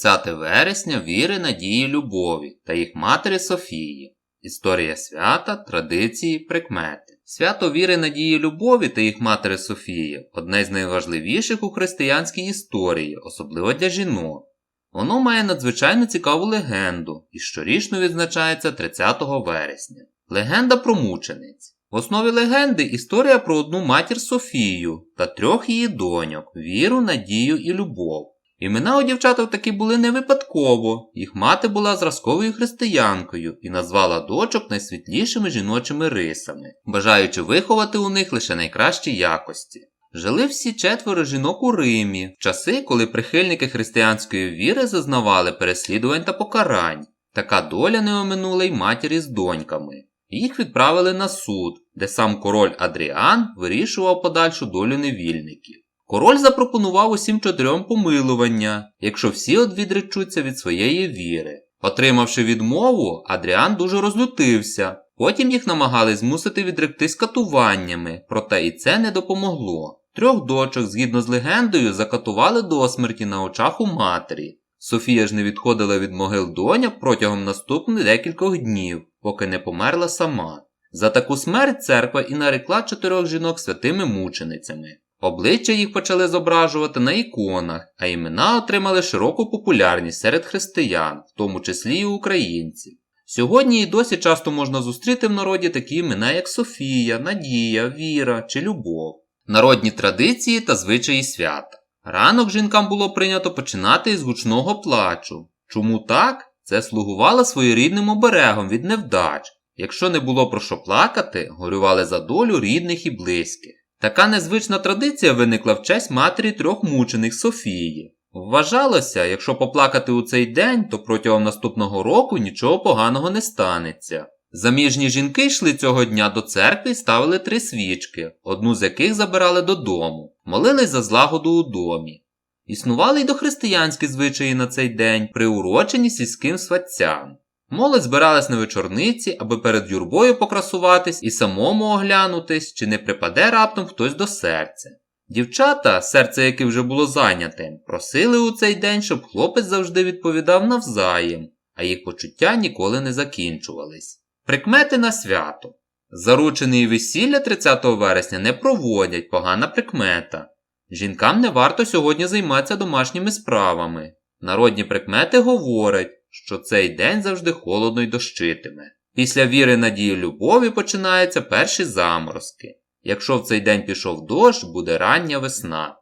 30 вересня віри, надії, любові та їх матері Софії. Історія свята, традиції, прикмети. Свято віри, надії, любові та їх матері Софії одне з найважливіших у християнській історії, особливо для жінок. Воно має надзвичайно цікаву легенду і щорічно відзначається 30 вересня. Легенда про мучениць. В основі легенди історія про одну матір Софію та трьох її доньок віру, надію і любов. Імена у дівчаток таки були не випадково, їх мати була зразковою християнкою і назвала дочок найсвітлішими жіночими рисами, бажаючи виховати у них лише найкращі якості. Жили всі четверо жінок у Римі, в часи, коли прихильники християнської віри зазнавали переслідувань та покарань. Така доля не оминула й матері з доньками. Їх відправили на суд, де сам король Адріан вирішував подальшу долю невільників. Король запропонував усім чотирьом помилування, якщо всі відречуться від своєї віри. Отримавши відмову, Адріан дуже розлютився. Потім їх намагали змусити відректись катуваннями, проте і це не допомогло. Трьох дочок, згідно з легендою, закатували до смерті на очах у матері. Софія ж не відходила від могил доня протягом наступних декількох днів, поки не померла сама. За таку смерть церква і нарекла чотирьох жінок святими мученицями. Обличчя їх почали зображувати на іконах, а імена отримали широку популярність серед християн, в тому числі і українців. Сьогодні і досі часто можна зустріти в народі такі імена, як Софія, Надія, Віра чи Любов. Народні традиції та звичаї свята. Ранок жінкам було прийнято починати із гучного плачу. Чому так? Це слугувало своєрідним оберегом від невдач. Якщо не було про що плакати, горювали за долю рідних і близьких. Така незвична традиція виникла в честь матері трьох мучених Софії. Вважалося, якщо поплакати у цей день, то протягом наступного року нічого поганого не станеться. Заміжні жінки йшли цього дня до церкви і ставили три свічки, одну з яких забирали додому, молились за злагоду у домі. Існували й дохристиянські звичаї на цей день, приурочені сільським сватцям. Молодь збиралась на вечорниці, аби перед юрбою покрасуватись і самому оглянутись, чи не припаде раптом хтось до серця. Дівчата, серце яких вже було зайняте, просили у цей день, щоб хлопець завжди відповідав навзаєм, а їх почуття ніколи не закінчувались. Прикмети на свято. Заручений весілля 30 вересня не проводять погана прикмета. Жінкам не варто сьогодні займатися домашніми справами. Народні прикмети говорять, що цей день завжди холодно й дощитиме. Після віри, надії, любові починаються перші заморозки. Якщо в цей день пішов дощ, буде рання весна.